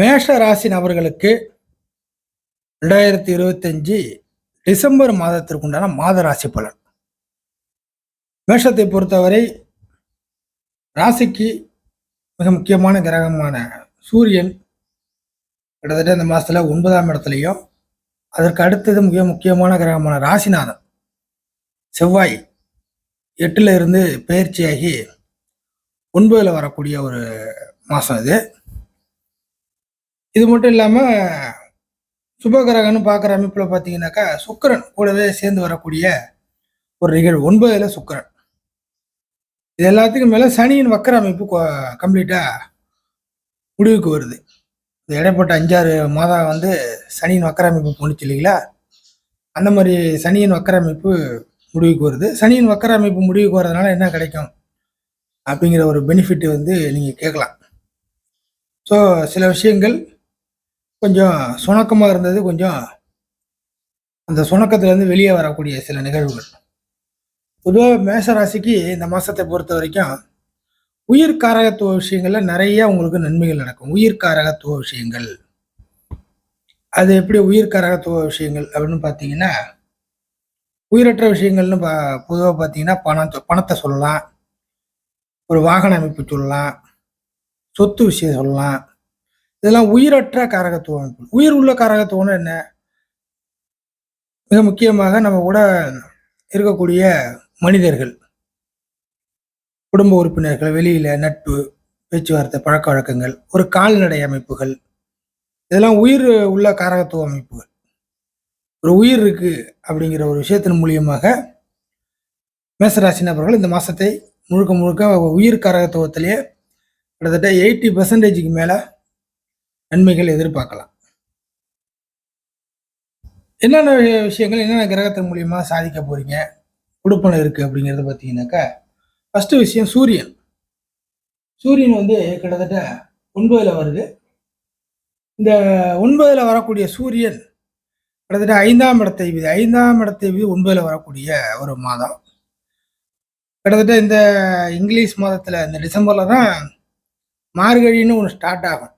மேஷ ராசி நபர்களுக்கு ரெண்டாயிரத்தி இருபத்தஞ்சு டிசம்பர் மாதத்திற்குண்டான மாத ராசி பலன். மேஷத்தை பொறுத்தவரை ராசிக்கு மிக முக்கியமான கிரகமான சூரியன் கிட்டத்தட்ட இந்த மாதத்தில் ஒன்பதாம் இடத்துலையும் அதற்கு அடுத்தது மிக முக்கியமான கிரகமான ராசிநாதன் செவ்வாய் எட்டில் இருந்து பயிற்சியாகி ஒன்பதில் வரக்கூடிய ஒரு மாதம் இது. இது மட்டும் இல்லாமல் சுபகிரகன்னு பார்க்குற அமைப்பில் பார்த்தீங்கன்னாக்கா சுக்கிரன் கூடவே சேர்ந்து வரக்கூடிய ஒரு நிகழ்வு. ஒன்பதில் சுக்கிரன். இது எல்லாத்துக்கும் மேலே சனியின் வக்கர அமைப்பு கம்ப்ளீட்டாக முடிவுக்கு வருது. இந்த இடைப்பட்ட அஞ்சாறு மாதம் வந்து சனியின் வக்கர அமைப்பு போணுச்சு இல்லைங்களா? அந்த மாதிரி சனியின் வக்கர அமைப்பு முடிவுக்கு வருது. சனியின் வக்கர அமைப்பு முடிவுக்கு வர்றதுனால என்ன கிடைக்கும்? அப்படிங்கிற ஒரு பெனிஃபிட் வந்து நீங்கள் கேட்கலாம். ஸோ சில விஷயங்கள் கொஞ்சம் சுணக்கமாக இருந்தது கொஞ்சம் அந்த சுணக்கத்துலேருந்து வெளியே வரக்கூடிய சில நிகழ்வுகள். பொதுவாக மேசராசிக்கு இந்த மாதத்தை பொறுத்த வரைக்கும் உயிர் காரகத்துவ விஷயங்களில் நிறைய உங்களுக்கு நன்மைகள் நடக்கும். உயிர் காரகத்துவ விஷயங்கள். அது எப்படி உயிர் காரகத்துவ விஷயங்கள் அப்படின்னு பார்த்தீங்கன்னா உயிரற்ற விஷயங்கள்னு பா பொதுவாக பார்த்தீங்கன்னா பணம் பணத்தை சொல்லலாம். ஒரு வாகன அமைப்பு சொல்லலாம். சொத்து விஷயம் சொல்லலாம். இதெல்லாம் உயிரற்ற காரகத்துவ அமைப்பு உயிர் உள்ள காரகத்துவம்னு என்ன? மிக முக்கியமாக நம்ம கூட இருக்கக்கூடிய மனிதர்கள் குடும்ப உறுப்பினர்கள் வெளியில நட்பு பேச்சுவார்த்தை பழக்க வழக்கங்கள் ஒரு கால்நடை அமைப்புகள். இதெல்லாம் உயிர் உள்ள காரகத்துவ அமைப்புகள். ஒரு உயிர் இருக்கு அப்படிங்கிற ஒரு விஷயத்தின் மூலியமாக மேசராசி நபர்கள் இந்த மாசத்தை முழுக்க முழுக்க உயிர் காரகத்துவத்திலேயே கிட்டத்தட்ட எயிட்டி பர்சன்டேஜுக்கு மேலே நன்மைகள் எதிர்பார்க்கலாம். என்னென்ன விஷயங்கள் என்னென்ன கிரகத்தின் மூலியமாக சாதிக்க போறீங்க? கொடுப்பனை இருக்கு அப்படிங்கிறத பார்த்தீங்கன்னாக்கா ஃபர்ஸ்ட் விஷயம் சூரியன். சூரியன் வந்து கிட்டத்தட்ட ஒன்பதுல வருது. இந்த ஒன்பதுல வரக்கூடிய சூரியன் கிட்டத்தட்ட ஐந்தாம் இடத்தை விதி ஐந்தாம் இடத்தை விதி ஒன்பதுல வரக்கூடிய ஒரு மாதம். கிட்டத்தட்ட இந்த இங்கிலீஷ் மாதத்தில் இந்த டிசம்பர்ல தான் மார்கழின்னு ஒன்று ஸ்டார்ட் ஆகும்.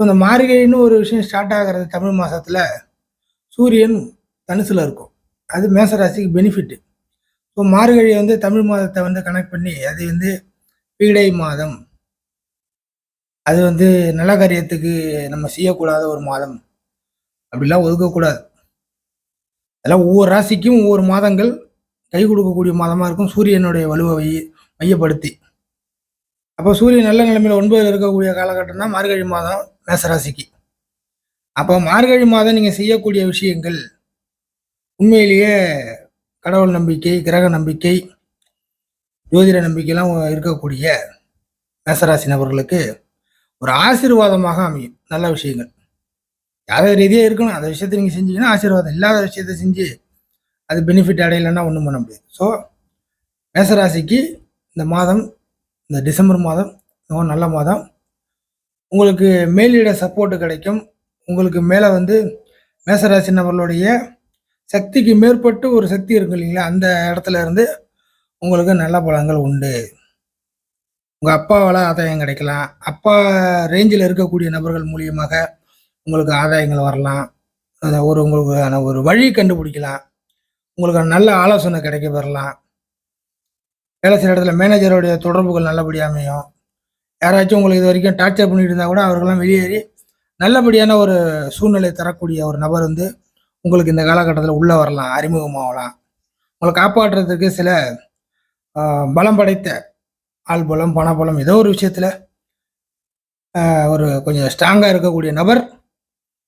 ஸோ இந்த மார்கழின்னு ஒரு விஷயம் ஸ்டார்ட் ஆகிறது தமிழ் மாதத்தில் சூரியன் தனுசில் இருக்கும். அது மேசராசிக்கு பெனிஃபிட்டு ஸோ மார்கழியை வந்து தமிழ் மாதத்தை வந்து கனெக்ட் பண்ணி அது வந்து பீடை மாதம். அது வந்து நல்ல காரியத்துக்கு நம்ம செய்யக்கூடாத ஒரு மாதம். அப்படிலாம் ஒதுக்கக்கூடாது. அதெல்லாம் ஒவ்வொரு ராசிக்கும் ஒவ்வொரு மாதங்கள் கை கொடுக்கக்கூடிய மாதமாக இருக்கும். சூரியனுடைய வலுவை மையப்படுத்தி. அப்போ சூரியன் நல்ல நிலைமையில் ஒன்பதில் இருக்கக்கூடிய காலகட்டம் தான் மார்கழி மாதம். மேசராசிக்கு. அப்போ மார்கழி மாதம் நீங்கள் செய்யக்கூடிய விஷயங்கள் உண்மையிலேயே கடவுள் நம்பிக்கை கிரக நம்பிக்கை ஜோதிட நம்பிக்கைலாம் இருக்கக்கூடிய மேசராசி நபர்களுக்கு ஒரு ஆசீர்வாதமாக அமையும். நல்ல விஷயங்கள். யாத ரீதியாக இருக்கணும். அந்த விஷயத்தை நீங்கள் செஞ்சீங்கன்னா ஆசீர்வாதம் இல்லாத விஷயத்த செஞ்சு அது பெனிஃபிட் அடையலைன்னா ஒன்றும் பண்ண முடியாது. ஸோ மேசராசிக்கு இந்த மாதம் இந்த டிசம்பர் மாதம் மிகவும் நல்ல மாதம். உங்களுக்கு மேலிட சப்போர்ட் கிடைக்கும். உங்களுக்கு மேலே வந்து மேசராசி நபர்களுடைய சக்திக்கு மேற்பட்டு ஒரு சக்தி இருக்கு இல்லைங்களா? அந்த இடத்துல இருந்து உங்களுக்கு நல்ல பலங்கள் உண்டு. உங்கள் அப்பாவால் ஆதாயம் கிடைக்கலாம். அப்பா ரேஞ்சில் இருக்கக்கூடிய நபர்கள் மூலியமாக உங்களுக்கு ஆதாயங்கள் வரலாம். ஒரு உங்களுக்கான ஒரு வழி கண்டுபிடிக்கலாம். உங்களுக்கு நல்ல ஆலோசனை கிடைக்க பெறலாம். வேலை செய்கிற இடத்துல மேனேஜருடைய தொடர்புகள் நல்லபடியாக அமையும். யாராச்சும் உங்களுக்கு இது வரைக்கும் டார்ச்சர் பண்ணிட்டு இருந்தால் கூட அவர்கள்லாம் வெளியேறி நல்லபடியான ஒரு சூழ்நிலை தரக்கூடிய ஒரு நபர் வந்து உங்களுக்கு இந்த காலகட்டத்தில் உள்ளே வரலாம் அறிமுகமாகலாம். உங்களை காப்பாற்றுறதுக்கு சில பலம் படைத்த ஆள் பலம் பணபலம் ஏதோ ஒரு விஷயத்தில் ஒரு கொஞ்சம் ஸ்ட்ராங்காக இருக்கக்கூடிய நபர்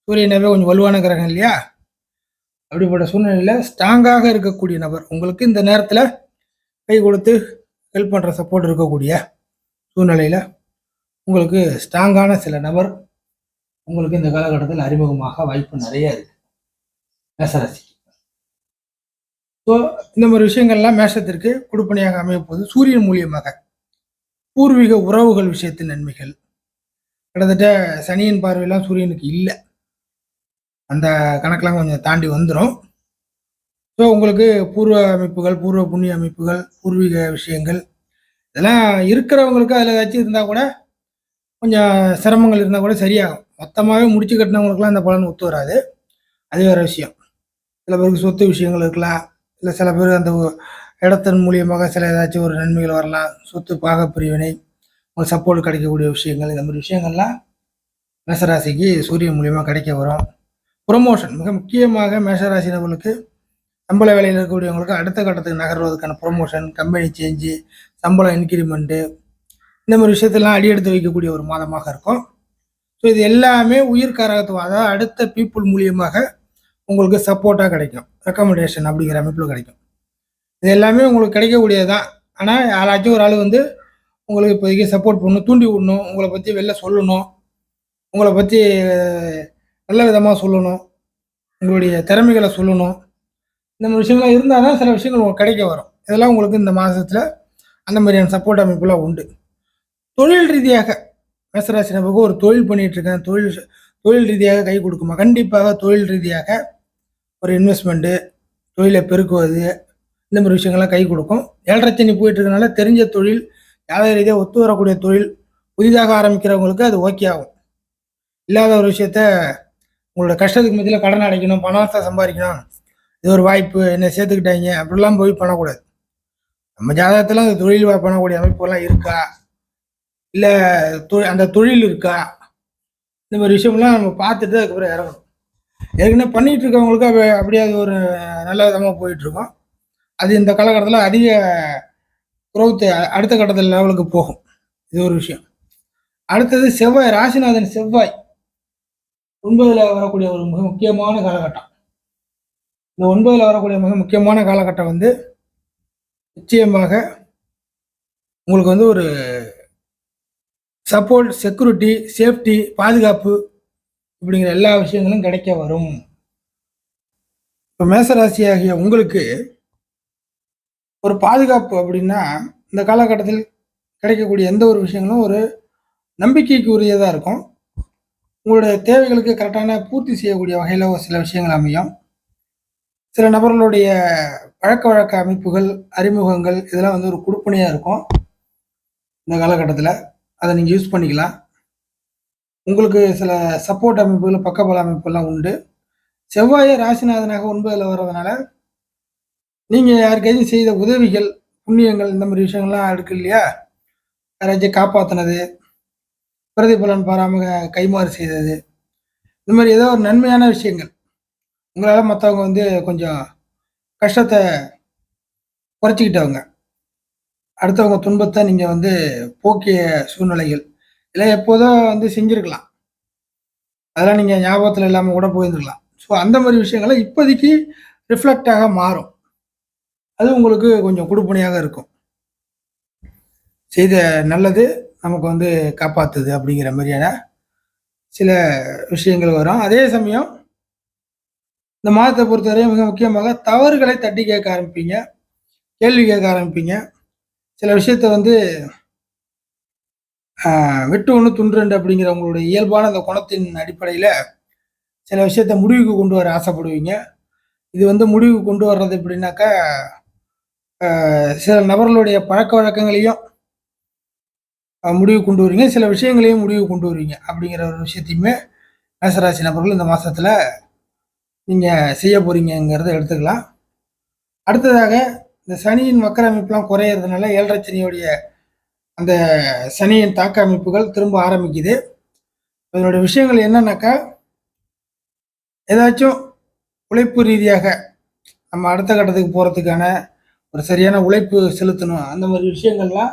சூரியனவே கொஞ்சம் வலுவான கிரகம் இல்லையா? அப்படிப்பட்ட சூழ்நிலையில் ஸ்ட்ராங்காக இருக்கக்கூடிய நபர் உங்களுக்கு இந்த நேரத்தில் கை கொடுத்து ஹெல்ப் பண்ணுற சப்போர்ட் இருக்கக்கூடிய சூழ்நிலையில் உங்களுக்கு ஸ்ட்ராங்கான சில நபர் உங்களுக்கு இந்த காலகட்டத்தில் அறிமுகமாக வாய்ப்பு நிறைய இருக்கு. மேசராசிக்கு. ஸோ இந்த மாதிரி விஷயங்கள்லாம் மேஷத்திற்கு கொடுப்பனையாக அமையப்போது சூரியன் மூலியமாக. பூர்வீக உறவுகள் விஷயத்தின் நன்மைகள். கிட்டத்தட்ட சனியின் பார்வையெல்லாம் சூரியனுக்கு இல்லை. அந்த கணக்கெலாம் கொஞ்சம் தாண்டி வந்துடும் ஸோ உங்களுக்கு பூர்வ அமைப்புகள் பூர்வ புண்ணிய அமைப்புகள் பூர்வீக விஷயங்கள் இதெல்லாம் இருக்கிறவங்களுக்கு அதில் ஏதாச்சும் இருந்தால் கூட கொஞ்சம் சிரமங்கள் இருந்தால் கூட சரியாகும். மொத்தமாகவே முடிச்சு கட்டினவங்களுக்குலாம் இந்த பலன் ஒத்து வராது. அது வேறு விஷயம். சில பேருக்கு சொத்து விஷயங்கள் இருக்கலாம். இல்லை சில பேர் அந்த இடத்தின் மூலியமாக சில ஏதாச்சும் ஒரு நன்மைகள் வரலாம். சொத்து பாக பிரிவினை ஒரு சப்போர்ட் கிடைக்கக்கூடிய விஷயங்கள் இந்த மாதிரி விஷயங்கள்லாம் மேசராசிக்கு சூரியன் மூலியமாக கிடைக்க வரும். ப்ரொமோஷன் மிக முக்கியமாக மேஷராசினர்களுக்கு சம்பள வேலையில் இருக்கக்கூடியவங்களுக்கு அடுத்த கட்டத்துக்கு நகர்வதற்கான ப்ரொமோஷன் கம்பெனி சேஞ்சு சம்பளம் இன்க்ரிமெண்ட்டு இந்த மாதிரி விஷயத்தெல்லாம் அடி எடுத்து வைக்கக்கூடிய ஒரு மாதமாக இருக்கும். ஸோ இது எல்லாமே உயிர் காரகத்துவம். அதாவது அடுத்த பீப்புள் மூலியமாக உங்களுக்கு சப்போர்ட்டாக கிடைக்கும். ரெக்கமெண்டேஷன் அப்படிங்கிற அமைப்பில் கிடைக்கும். இது எல்லாமே உங்களுக்கு கிடைக்கக்கூடியது தான் ஆனால் யாராச்சும் ஒரு ஆள் வந்து உங்களுக்கு இப்போதைக்கு சப்போர்ட் பண்ணணும் தூண்டி விடணும் உங்களை பற்றி வெளில சொல்லணும் உங்களை பற்றி நல்ல விதமாக சொல்லணும் உங்களுடைய திறமைகளை சொல்லணும் இந்த மாதிரி விஷயங்கள்லாம் இருந்தால் தான் சில விஷயங்கள் உங்களுக்கு கிடைக்க வரும். இதெல்லாம் உங்களுக்கு இந்த மாதத்தில் அந்த மாதிரியான சப்போர்ட் அமைப்புலாம் உண்டு. தொழில் ரீதியாக மேசராசி நபருக்கு ஒரு தொழில் பண்ணிட்டு இருக்கேன். தொழில் தொழில் ரீதியாக கை கொடுக்குமா? கண்டிப்பாக தொழில் ரீதியாக ஒரு இன்வெஸ்ட்மெண்ட்டு தொழிலை பெருக்குவது இந்த மாதிரி விஷயங்கள்லாம் கை கொடுக்கும். ஏழரை சனி போயிட்டு இருக்கனால தெரிஞ்ச தொழில் யாத ரீதியாக ஒத்து வரக்கூடிய தொழில் புதிதாக ஆரம்பிக்கிறவங்களுக்கு அது ஓகே ஆகும். இல்லாத ஒரு விஷயத்த உங்களோட கஷ்டத்துக்கு மத்தியில் கடன் அடைக்கணும் பணத்தை சம்பாதிக்கணும். இது ஒரு வாய்ப்பு என்ன சேர்த்துக்கிட்டாங்க. அப்படிலாம் போய் பண்ணக்கூடாது. நம்ம ஜாதகத்தில் அந்த தொழில் பண்ணக்கூடிய அமைப்புலாம் இருக்கா? இல்லை அந்த தொழில் இருக்கா? இந்த மாதிரி விஷயம்லாம் நம்ம பார்த்துட்டு அதுக்கப்புறம் இறங்கணும். ஏற்கனவே பண்ணிகிட்டு இருக்கவங்களுக்கு அப்போ அப்படியே அது ஒரு நல்ல விதமாக போயிட்டுருக்கோம் அது இந்த காலகட்டத்தில் அதிக குரோத்து அடுத்த கட்டத்தில் லெவலுக்கு போகும். இது ஒரு விஷயம். அடுத்தது செவ்வாய் ராசிநாதன் செவ்வாய் ஒன்பதில் வரக்கூடிய ஒரு மிக முக்கியமான காலகட்டம். இந்த ஒன்பதில் வரக்கூடிய மிக முக்கியமான காலகட்டம் வந்து நிச்சயமாக உங்களுக்கு வந்து ஒரு சப்போர்ட் செக்யூரிட்டி சேஃப்டி பாதுகாப்பு இப்படிங்கிற எல்லா விஷயங்களும் கிடைக்க வரும். இப்போ மேசராசி ஆகிய உங்களுக்கு ஒரு பாதுகாப்பு அப்படின்னா இந்த காலகட்டத்தில் கிடைக்கக்கூடிய எந்த ஒரு விஷயங்களும் ஒரு நம்பிக்கைக்கு உரியதாக இருக்கும். உங்களுடைய தேவைகளுக்கு கரெக்டான பூர்த்தி செய்யக்கூடிய வகையில் ஒரு சில விஷயங்கள் அமையும். சில நபர்களுடைய பழக்க வழக்க அமைப்புகள் அறிமுகங்கள் இதெல்லாம் வந்து ஒரு குடுப்பனையாக இருக்கும். இந்த காலகட்டத்தில். அதை நீங்கள் யூஸ் பண்ணிக்கலாம். உங்களுக்கு சில சப்போர்ட் அமைப்புகள் பக்கபல அமைப்புகள்லாம் உண்டு. செவ்வாயை ராசிநாதனாக ஒன்பதில் வர்றதுனால நீங்கள் யாருக்கையும் செய்த உதவிகள் புண்ணியங்கள் இந்த மாதிரி விஷயங்கள்லாம் இருக்கு இல்லையா? யாராச்சும் காப்பாற்றினது பிரதிபலன் பாராமல் கைமாறு செய்தது இந்த மாதிரி ஏதோ ஒரு நன்மையான விஷயங்கள். உங்களால் மற்றவங்க வந்து கொஞ்சம் கஷ்டத்தை குறைச்சிக்கிட்டவங்க. அடுத்தவங்க துன்பத்தை நீங்கள் வந்து போக்கிய சூழ்நிலைகள். இல்லை எப்போதோ வந்து செஞ்சுருக்கலாம். அதெல்லாம் நீங்கள் ஞாபகத்தில் இல்லாமல் கூட போயிருந்துருக்கலாம். ஸோ அந்த மாதிரி விஷயங்களை இப்போதைக்கு ரிஃப்ளெக்டாக மாறும். அது உங்களுக்கு கொஞ்சம் கொடுப்பனையாக இருக்கும். செய்த நல்லது நமக்கு வந்து காப்பாற்றுது அப்படிங்கிற மாதிரியான சில விஷயங்கள் வரும். அதே சமயம் இந்த மாதத்தை பொறுத்தவரை மிக முக்கியமாக தவறுகளை தட்டி கேட்க ஆரம்பிப்பீங்க. கேள்வி கேட்க ஆரம்பிப்பீங்க. சில விஷயத்த வந்து வெட்டு ஒன்று துண்டுண்டு அப்படிங்கிற உங்களுடைய இயல்பான அந்த குணத்தின் அடிப்படையில் சில விஷயத்த முடிவுக்கு கொண்டு வர ஆசைப்படுவீங்க. இது வந்து முடிவுக்கு கொண்டு வர்றது எப்படின்னாக்கா சில நபர்களுடைய பழக்க வழக்கங்களையும் முடிவு கொண்டு வருவீங்க. சில விஷயங்களையும் முடிவு கொண்டு வருவீங்க. அப்படிங்கிற ஒரு விஷயத்தையுமே மேசராசி நபர்கள் இந்த மாதத்தில் நீங்கள் செய்ய போகிறீங்கங்கிறத எடுத்துக்கலாம். அடுத்ததாக இந்த சனியின் மக்கள் அமைப்புலாம் குறையிறதுனால ஏழரை சனியோடைய அந்த சனியின் தாக்க அமைப்புகள் திரும்ப ஆரம்பிக்குது. இதனுடைய விஷயங்கள் என்னன்னாக்கா ஏதாச்சும் உழைப்பு ரீதியாக நம்ம அடுத்த கட்டத்துக்கு போகிறதுக்கான ஒரு சரியான உழைப்பு செலுத்தணும் அந்த மாதிரி விஷயங்கள்லாம்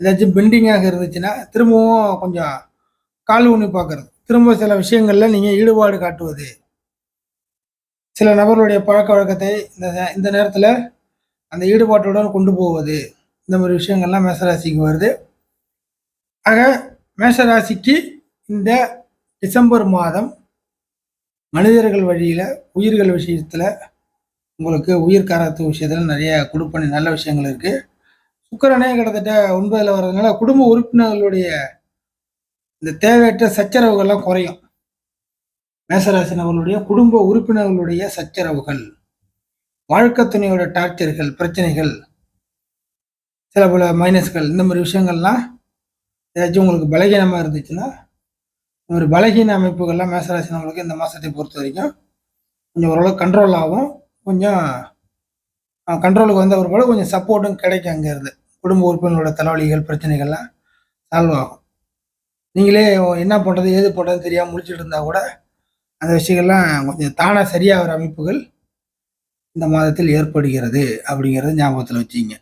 ஏதாச்சும் பெண்டிங்காக இருந்துச்சுன்னா திரும்பவும் கொஞ்சம் கால் ஊனி பார்க்கறது திரும்ப சில விஷயங்களில் நீங்கள் ஈடுபாடு காட்டுவது. சில நபர்களுடைய பழக்க வழக்கத்தை இந்த இந்த நேரத்தில் அந்த ஈடுபாட்டுடன் கொண்டு போவது. இந்த மாதிரி விஷயங்கள்லாம் மேசராசிக்கு வருது. ஆக மேஷராசிக்கு இந்த டிசம்பர் மாதம் மனிதர்கள் வழியில் உயிர்கள் விஷயத்தில் உங்களுக்கு உயிர் காரத்து விஷயத்தில் நிறைய கொடுப்பனை நல்ல விஷயங்கள் இருக்குது சுக்கரனே கிட்டத்தட்ட ஒன்பதில் வர்றதுனால குடும்ப உறுப்பினர்களுடைய இந்த தேவையற்ற சச்சரவுகள்லாம் குறையும். மேசராசி நபர்களுடைய குடும்ப உறுப்பினர்களுடைய சச்சரவுகள். வாழ்க்கை துணையோட டார்ச்சர்கள் பிரச்சனைகள் சில பல மைனஸ்கள் இந்த மாதிரி விஷயங்கள்லாம் ஏதாச்சும் உங்களுக்கு பலகீனமாக இருந்துச்சுன்னா ஒரு பலகீன அமைப்புகள்லாம் மேசராசினவங்களுக்கு இந்த மாதத்தை பொறுத்த வரைக்கும் கொஞ்சம் ஓரளவு கண்ட்ரோல் ஆகும். கொஞ்சம் கண்ட்ரோலுக்கு வந்த ஒரு போல கொஞ்சம் சப்போர்ட்டும் கிடைக்கும் அங்கேருந்து குடும்ப உறுப்பினர்களோட தலைவலிகள் பிரச்சனைகள்லாம் சால்வ் ஆகும். நீங்களே என்ன பண்ணுறது ஏது பண்ணுறதுன்னு தெரியாமல் முடிச்சுட்டு இருந்தால் கூட அந்த விஷயங்கள்லாம் கொஞ்சம் தானாக சரியாகிற அமைப்புகள் இந்த மாதத்தில் ஏற்படுகிறது அப்படிங்கிறத ஞாபகத்தில் வச்சுங்க.